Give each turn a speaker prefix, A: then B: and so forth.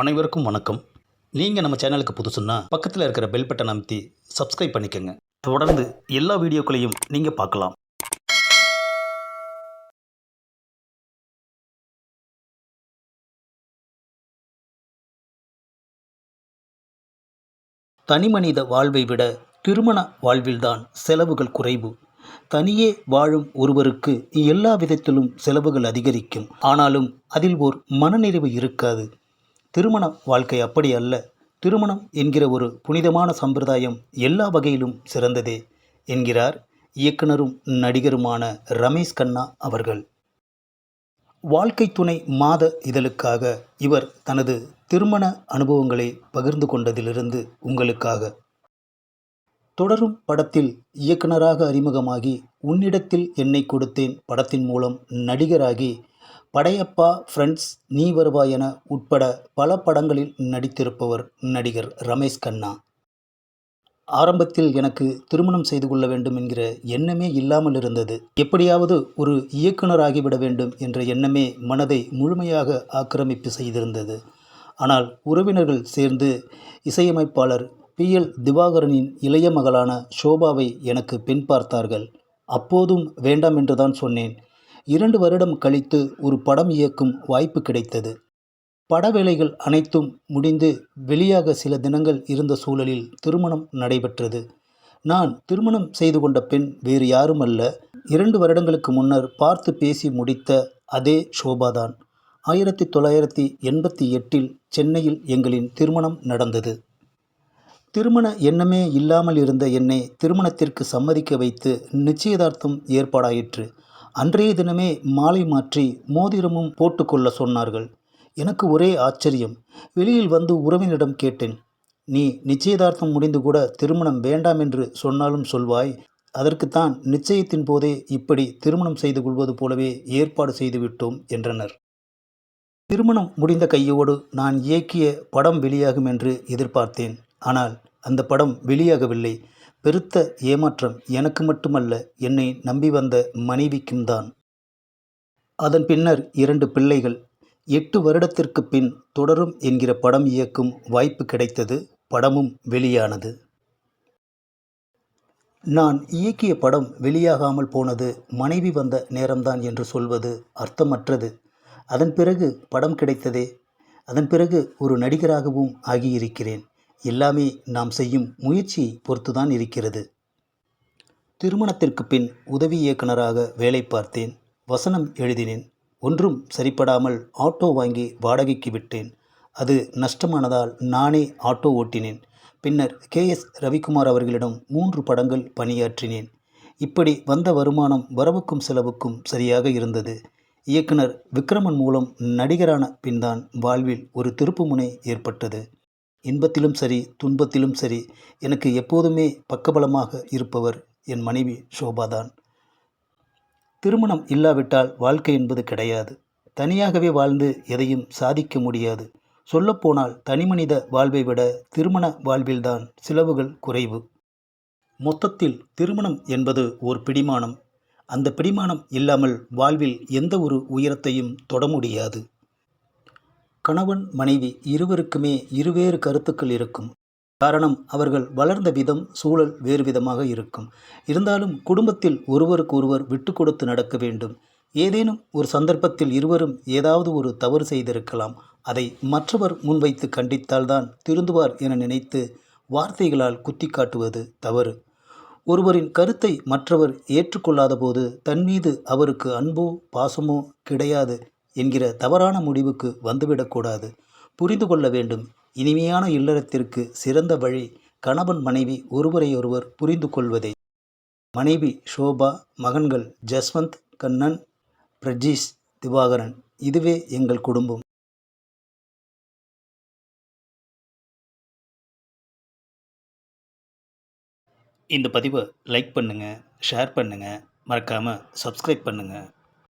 A: அனைவருக்கும் வணக்கம். நீங்கள் நம்ம சேனலுக்கு புதுசுன்னா பக்கத்தில் இருக்கிற பெல் பட்டன் அமைத்தி சப்ஸ்கிரைப் பண்ணிக்கோங்க. தொடர்ந்து எல்லா வீடியோக்களையும் நீங்கள் பார்க்கலாம். தனிமனித வாழ்வை விட திருமண வாழ்வில்தான் செலவுகள் குறைவு. தனியே வாழும் ஒருவருக்கு எல்லா விதத்திலும் செலவுகள் அதிகரிக்கும். ஆனாலும் அதில் ஓர் மனநிறைவு இருக்காது. திருமண வாழ்க்கை அப்படி அல்ல. திருமணம் என்கிற ஒரு புனிதமான சம்பிரதாயம் எல்லா வகையிலும் சிறந்ததே என்கிறார் இயக்குனரும் நடிகருமான ரமேஷ் கண்ணா அவர்கள். வாழ்க்கை துணை மாத இதழுக்காக இவர் தனது திருமண அனுபவங்களை பகிர்ந்து கொண்டதிலிருந்து உங்களுக்காக. தொடரும் படத்தில் இயக்குனராக அறிமுகமாகி உன்னிடத்தில் என்னை கொடுத்தேன் படத்தின் மூலம் நடிகராகி படையப்பா ஃப்ரெண்ட்ஸ் நீ வருவாய் என உட்பட பல படங்களில் நடித்திருப்பவர் நடிகர் ரமேஷ் கண்ணா. ஆரம்பத்தில் எனக்கு திருமணம் செய்து கொள்ள வேண்டும் என்கிற எண்ணமே இல்லாமல் இருந்தது. எப்படியாவது ஒரு இயக்குனராகிவிட வேண்டும் என்ற எண்ணமே மனதை முழுமையாக ஆக்கிரமிப்பு செய்திருந்தது. ஆனால் உறவினர்கள் சேர்ந்து இசையமைப்பாளர் பி. எல். திவாகரனின் இளைய மகளான ஷோபாவை எனக்கு பெண் பார்த்தார்கள். அப்போதும் வேண்டாம் என்றுதான் சொன்னேன். இரண்டு வருடம் கழித்து ஒரு படம் இயக்கும் வாய்ப்பு கிடைத்தது. பட வேலைகள் அனைத்தும் முடிந்து வெளியாக சில தினங்கள் இருந்த சூழலில் திருமணம் நடைபெற்றது. நான் திருமணம் செய்து கொண்ட பெண் வேறு யாரும் அல்ல இரண்டு வருடங்களுக்கு முன்னர் பார்த்து பேசி முடித்த அதே ஷோபாதான் ஆயிரத்தி தொள்ளாயிரத்தி எண்பத்தி எட்டில் சென்னையில் எங்களின் திருமணம் நடந்தது. திருமண எண்ணமே இல்லாமல் இருந்த என்னை திருமணத்திற்கு சம்மதிக்க வைத்து நிச்சயதார்த்தம் ஏற்பாடாயிற்று. அன்றைய தினமே மாலை மாற்றி மோதிரமும் போட்டுக்கொள்ள சொன்னார்கள். எனக்கு ஒரே ஆச்சரியம். வெளியில் வந்து உறவினரிடம் கேட்டேன். நீ நிச்சயதார்த்தம் முடிந்து கூட திருமணம் வேண்டாம் என்று சொன்னாலும் சொல்வாய். அதற்குத்தான் நிச்சயத்தின் போதே இப்படி திருமணம் செய்து கொள்வது போலவே ஏற்பாடு செய்துவிட்டோம் என்றனர். திருமணம் முடிந்த கையோடு நான் இயக்கிய படம் வெளியாகும் என்று எதிர்பார்த்தேன். ஆனால் அந்த படம் வெளியாகவில்லை. பெருத்த ஏமாற்றம் எனக்கு மட்டுமல்ல என்னை நம்பி வந்த மனைவிக்கும் தான். அதன் பின்னர் இரண்டு பிள்ளைகள். எட்டு வருடத்திற்கு பின் தொடரும் என்கிற படம் இயக்கும் வாய்ப்பு கிடைத்தது படமும் வெளியானது. நான் இயக்கிய படம் வெளியாகாமல் போனது மனைவி வந்த நேரம்தான் என்று சொல்வது அர்த்தமற்றது. அதன் பிறகு படம் கிடைத்ததே. அதன் பிறகு ஒரு நடிகராகவும் ஆகியிருக்கிறேன். எல்லாமே நாம் செய்யும் முயற்சி பொறுத்துதான் இருக்கிறது. திருமணத்திற்கு பின் உதவி இயக்குனராக வேலை பார்த்தேன். வசனம் எழுதினேன். ஒன்றும் சரிப்படாமல் ஆட்டோ வாங்கி வாடகைக்கு விட்டேன். அது நஷ்டமானதால் நானே ஆட்டோ ஓட்டினேன். பின்னர் கே. எஸ். ரவிக்குமார் அவர்களிடம் மூன்று படங்கள் பணியாற்றினேன். இப்படி வந்த வருமானம் வரவுக்கும் செலவுக்கும் சரியாக இருந்தது. இயக்குனர் விக்ரமன் மூலம் நடிகரான பின்தான் வாழ்வில் ஒரு திருப்புமுனை ஏற்பட்டது. இன்பத்திலும் சரி துன்பத்திலும் சரி எனக்கு எப்போதுமே பக்கபலமாக இருப்பவர் என் மனைவி ஷோபாதான் திருமணம் இல்லாவிட்டால் வாழ்க்கை என்பது கிடையாது. தனியாகவே வாழ்ந்து எதையும் சாதிக்க முடியாது. சொல்லப்போனால் தனிமனித வாழ்வை விட திருமண வாழ்வில்தான் செலவுகள் குறைவு. மொத்தத்தில் திருமணம் என்பது ஓர் பிடிமானம். அந்த பிடிமானம் இல்லாமல் வாழ்வில் எந்த ஒரு உயரத்தையும் தொட முடியாது. கணவன் மனைவி இருவருக்குமே இருவேறு கருத்துக்கள் இருக்கும். காரணம் அவர்கள் வளர்ந்த விதம் சூழல் வேறு விதமாக இருக்கும். இருந்தாலும் குடும்பத்தில் ஒருவருக்கு ஒருவர் விட்டு கொடுத்து நடக்க வேண்டும். ஏதேனும் ஒரு சந்தர்ப்பத்தில் இருவரும் ஏதாவது ஒரு தவறு செய்திருக்கலாம். அதை மற்றவர் முன்வைத்து கண்டித்தால்தான் திருந்துவார் என நினைத்து வார்த்தைகளால் குத்தி காட்டுவது தவறு. ஒருவரின் கருத்தை மற்றவர் ஏற்றுக்கொள்ளாத போது தன் மீது அவருக்கு அன்போ பாசமோ கிடையாது. என்கிற தவறான முடிவுக்கு வந்துவிடக்கூடாது. புரிந்து கொள்ள வேண்டும். இனிமையான இல்லறத்திற்கு சிறந்த வழி கணவன் மனைவி ஒருவரையொருவர் புரிந்து கொள்வதே. மனைவி ஷோபா மகன்கள் ஜஸ்வந்த் கண்ணன் பிரஜீஷ் திவாகரன். இதுவே எங்கள் குடும்பம். இந்த பதிவை லைக் பண்ணுங்கள் ஷேர் பண்ணுங்கள் மறக்காமல் சப்ஸ்கிரைப் பண்ணுங்கள்